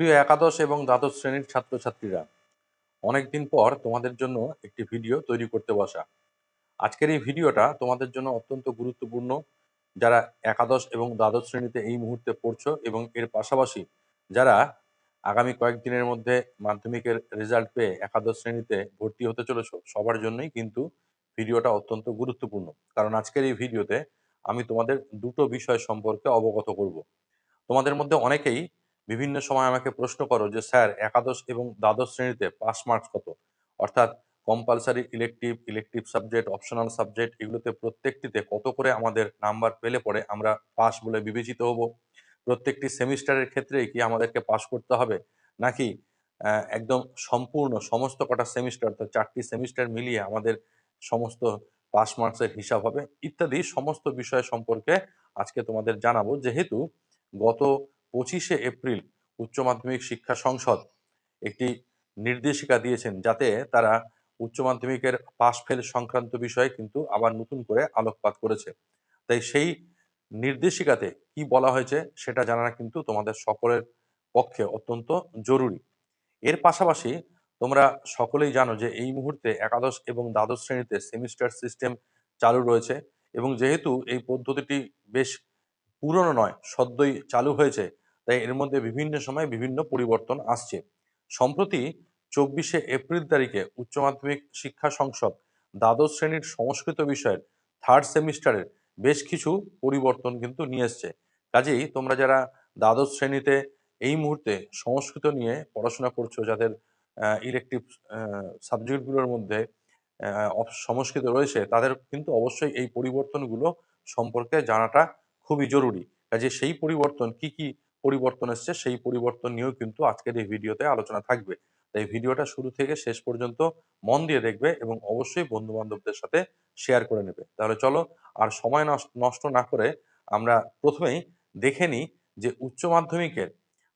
প্রিয় একাদশ এবং দ্বাদশ শ্রেণির ছাত্রছাত্রীরা, অনেকদিন পর তোমাদের জন্য একটি ভিডিও তৈরি করতে বসা। আজকের এই ভিডিওটা তোমাদের জন্য অত্যন্ত গুরুত্বপূর্ণ। যারা একাদশ এবং দ্বাদশ শ্রেণীতে এই মুহূর্তে পড়ছো এবং এর পাশাপাশি যারা আগামী কয়েকদিনের মধ্যে মাধ্যমিকের রেজাল্ট পেয়ে একাদশ শ্রেণীতে ভর্তি হতে চলেছ, সবার জন্যই কিন্তু ভিডিওটা অত্যন্ত গুরুত্বপূর্ণ। কারণ আজকের এই ভিডিওতে আমি তোমাদের দুটো বিষয় সম্পর্কে অবগত করব। তোমাদের মধ্যে অনেকেই বিভিন্ন সময় আমাকে প্রশ্ন করো যে, স্যার, একাদশ এবং দ্বাদশ শ্রেণীতে পাস মার্কস কত? অর্থাৎ compulsory elective elective subject optional subject এগুলোতে প্রত্যেকটিতে কত করে আমাদের নাম্বার পেলে পরে আমরা পাস বলে বিবেচিত হব? প্রত্যেকটি সেমিস্টারের ক্ষেত্রে কি আমাদেরকে পাস করতে হবে? নাকি একদম সম্পূর্ণ সমস্ত কটা সেমিস্টার, অর্থাৎ চারটি সেমিস্টার মিলিয়ে আমাদের সমস্ত পাস মার্কসের হিসাব হবে? ইত্যাদি সমস্ত বিষয় সম্পর্কে আজকে তোমাদের জানাব। যেহেতু গত পঁচিশে এপ্রিল উচ্চ মাধ্যমিক শিক্ষা সংসদ একটি নির্দেশিকা দিয়েছেন যাতে তারা উচ্চ মাধ্যমিকের পাশ ফেল সংক্রান্ত বিষয়ে কিন্তু আবার নতুন করে আলোকপাত করেছে। তাই সেই নির্দেশিকাতে কি বলা হয়েছে সেটা জানা কিন্তু তোমাদের সকলের পক্ষে অত্যন্ত জরুরি। এর পাশাপাশি তোমরা সকলেই জানো যে এই মুহূর্তে একাদশ এবং দ্বাদশ শ্রেণীতে সেমিস্টার সিস্টেম চালু রয়েছে এবং যেহেতু এই পদ্ধতিটি বেশ পুরনো নয়, সদ্যই চালু হয়েছে তাই এর মধ্যে বিভিন্ন সময় বিভিন্ন পরিবর্তন আসছে। সম্প্রতি চব্বিশে এপ্রিল তারিখে উচ্চ মাধ্যমিক শিক্ষা সংসদ দ্বাদশ শ্রেণির সংস্কৃত বিষয়ের থার্ড সেমিস্টারের বেশ কিছু পরিবর্তন কিন্তু নিয়ে এসছে। কাজেই তোমরা যারা দ্বাদশ শ্রেণীতে এই মুহূর্তে সংস্কৃত নিয়ে পড়াশোনা করছ, যাদের ইলেকটিভ সাবজেক্টগুলোর মধ্যে সংস্কৃত রয়েছে, তাদের কিন্তু অবশ্যই এই পরিবর্তনগুলো সম্পর্কে জানাটা খুবই জরুরি। কাজে সেই পরিবর্তন কি কি পরিবর্তন এসছে, সেই পরিবর্তন নিয়েও কিন্তু আজকের এই ভিডিওতে আলোচনা থাকবে। তাই ভিডিওটা শুরু থেকে শেষ পর্যন্ত মন দিয়ে দেখবে এবং অবশ্যই বন্ধু বান্ধবদের সাথে শেয়ার করে নেবে। তাহলে চলো আর সময় নষ্ট- না করে আমরা প্রথমেই দেখে নিই যে উচ্চ মাধ্যমিকের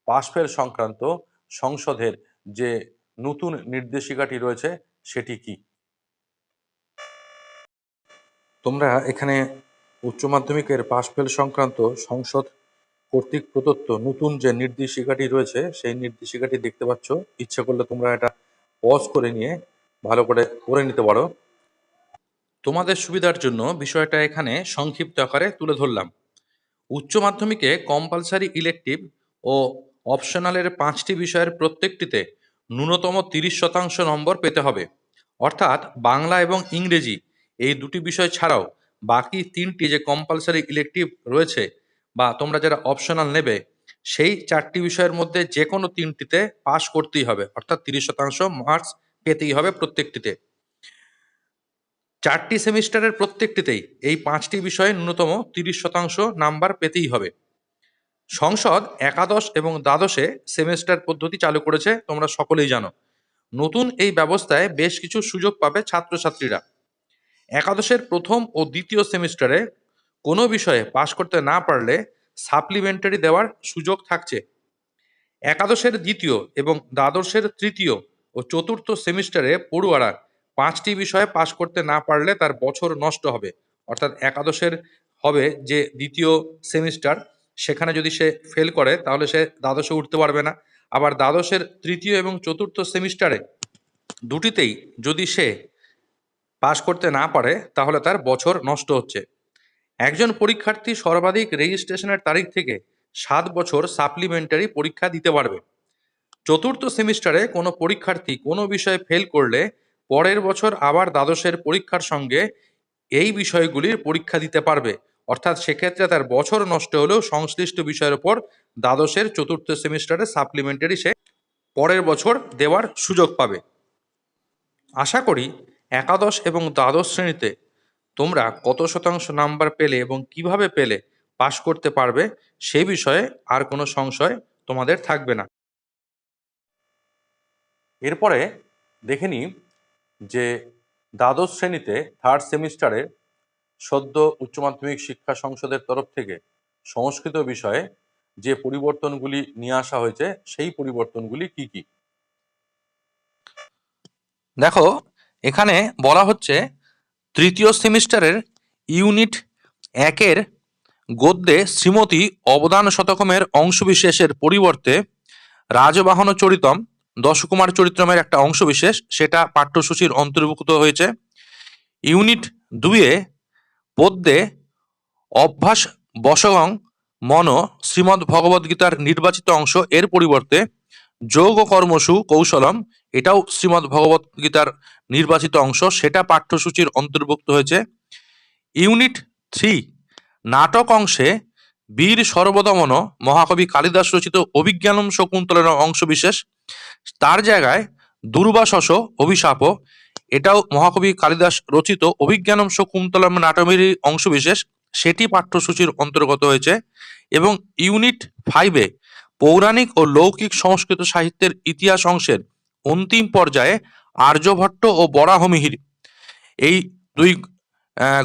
পাশ ফেল সংক্রান্ত সংসদের যে নতুন নির্দেশিকাটি রয়েছে, সেটি কি? তোমরা এখানে উচ্চ মাধ্যমিকের পাশ ফেল সংক্রান্ত সংসদ কর্তৃক প্রদত্ত নতুন যে নির্দেশিকাটি রয়েছে, সেই নির্দেশিকাটি দেখতে পাচ্ছ। ইচ্ছা করলে তোমরা এটা পজ করে নিয়ে ভালো করে পড়ে নিতে পারো। তোমাদের সুবিধার জন্য বিষয়টা এখানে সংক্ষিপ্ত আকারে তুলে ধরলাম। উচ্চ মাধ্যমিকে কম্পালসারি ইলেকটিভ ও অপশনালের পাঁচটি বিষয়ের প্রত্যেকটিতে ন্যূনতম তিরিশ শতাংশ নম্বর পেতে হবে। অর্থাৎ বাংলা এবং ইংরেজি এই দুটি বিষয় ছাড়াও বাকি তিনটি যে কম্পালসারি ইলেকটিভ রয়েছে বা তোমরা যারা অপশনাল নেবে, সেই চারটি বিষয়ের মধ্যে যে কোনো তিনটিতে পাশ করতেই হবে। অর্থাৎ তিরিশ শতাংশ মার্কস পেতেই হবে প্রত্যেকটিতে। চারটি সেমিস্টারের প্রত্যেকটিতেই এই পাঁচটি বিষয়ে ন্যূনতম তিরিশ শতাংশ নাম্বার পেতেই হবে। সংসদ, একাদশ এবং দ্বাদশে সেমিস্টার পদ্ধতি চালু করেছে, তোমরা সকলেই জানো। নতুন এই ব্যবস্থায় বেশ কিছু সুযোগ পাবে ছাত্রছাত্রীরা। একাদশের প্রথম ও দ্বিতীয় সেমিস্টারে কোনো বিষয়ে পাশ করতে না পারলে সাপ্লিমেন্টারি দেওয়ার সুযোগ থাকছে। একাদশের দ্বিতীয় এবং দ্বাদশের তৃতীয় ও চতুর্থ সেমিস্টারে পড়ুয়ারা পাঁচটি বিষয়ে পাশ করতে না পারলে তার বছর নষ্ট হবে। অর্থাৎ একাদশের হবে যে দ্বিতীয় সেমিস্টার, সেখানে যদি সে ফেল করে, তাহলে সে দ্বাদশে উঠতে পারবে না। আবার দ্বাদশের তৃতীয় এবং চতুর্থ সেমিস্টারে দুটিতেই যদি সে পাশ করতে না পারে, তাহলে তার বছর নষ্ট হচ্ছে। একজন পরীক্ষার্থী সর্বাধিক রেজিস্ট্রেশনের তারিখ থেকে সাত বছর সাপ্লিমেন্টারি পরীক্ষা দিতে পারবে। চতুর্থ সেমিস্টারে কোনো পরীক্ষার্থী কোনো বিষয়ে ফেল করলে পরের বছর আবার দ্বাদশের পরীক্ষার সঙ্গে এই বিষয়গুলির পরীক্ষা দিতে পারবে। অর্থাৎ সেক্ষেত্রে তার বছর নষ্ট হলেও সংশ্লিষ্ট বিষয়ের উপর দ্বাদশের চতুর্থ সেমিস্টারে সাপ্লিমেন্টারি সে পরের বছর দেওয়ার সুযোগ পাবে। আশা করি একাদশ এবং দ্বাদশ শ্রেণীতে তোমরা কত শতাংশ নাম্বার পেলে এবং কীভাবে পেলে পাশ করতে পারবে সেই বিষয়ে আর কোনো সংশয় তোমাদের থাকবে না। এরপরে দেখে নিই যে দ্বাদশ শ্রেণীতে থার্ড সেমিস্টারে সদ্য উচ্চ মাধ্যমিক শিক্ষা সংসদের তরফ থেকে সংস্কৃত বিষয়ে যে পরিবর্তনগুলি নিয়ে আসা হয়েছে, সেই পরিবর্তনগুলি কি কি? দেখো, এখানে বলা হচ্ছে তৃতীয় সেমিস্টারের ইউনিট একের গদ্যে শ্রীমতী অবদান শতকমের অংশবিশেষের পরিবর্তে রাজবাহন চরিতম দশকুমার চরিত্রমের একটা অংশবিশেষ, সেটা পাঠ্যসূচির অন্তর্ভুক্ত হয়েছে। ইউনিট দুয়ে পদ্যে অভ্যাস বশগং মন শ্রীমদ্ ভগবদ্গীতার নির্বাচিত অংশ, এর পরিবর্তে যোগ কর্মসু কৌশলম এটাও শ্রীমদ্ ভগবদ্গীতার নির্বাচিত অংশ। সেটা পাঠ্যসূচির অন্তর্ভুক্ত হয়েছে। ইউনিট থ্রি, নাটক অংশে বীর সর্বদমন মহাকবি কালিদাস রচিত অভিজ্ঞানম শকুন্তলের অংশবিশেষ। তার জায়গায় দুর্বাসস অভিশাপ এটাও মহাকবি কালিদাস রচিত অভিজ্ঞানম শকুন্তলম নাটকেরই অংশবিশেষ। সেটি পাঠ্যসূচির অন্তর্গত হয়েছে। এবং ইউনিট ফাইভে পৌরাণিক ও লৌকিক সংস্কৃত সাহিত্যের ইতিহাস অংশের অন্তিম পর্যায়ে আর্যভট্ট ও বরাহমিহির এই দুই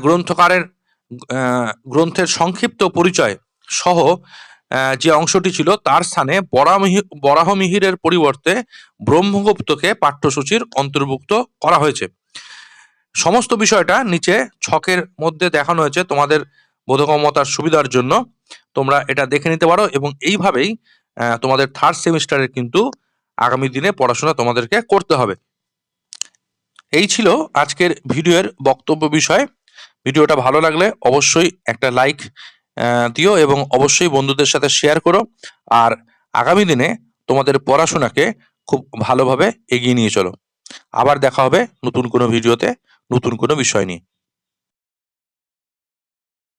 গ্রন্থকারের গ্রন্থের সংক্ষিপ্ত পরিচয় সহ যে অংশটি ছিল তার স্থানে বরামিহি বরাহমিহিরের পরিবর্তে ব্রহ্মগুপ্তকে পাঠ্যসূচির অন্তর্ভুক্ত করা হয়েছে। সমস্ত বিষয়টা নিচে ছকের মধ্যে দেখানো হয়েছে তোমাদের বোধগম্যতার সুবিধার জন্য। তোমরা এটা দেখে নিতে পারো এবং এইভাবেই তোমাদের থার্ড সেমিস্টারের কিন্তু আগামী দিনে পড়াশোনা তোমাদেরকে করতে হবে। এই ছিল আজকের ভিডিওর বক্তব্য বিষয়। ভিডিওটা ভালো লাগলে অবশ্যই একটা লাইক দিও এবং অবশ্যই বন্ধুদের সাথে শেয়ার করো। আর আগামী দিনে তোমাদের পড়াশোনাকে খুব ভালোভাবে এগিয়ে নিয়ে চলো। আবার দেখা হবে নতুন কোনো ভিডিওতে নতুন কোনো বিষয় নিয়ে।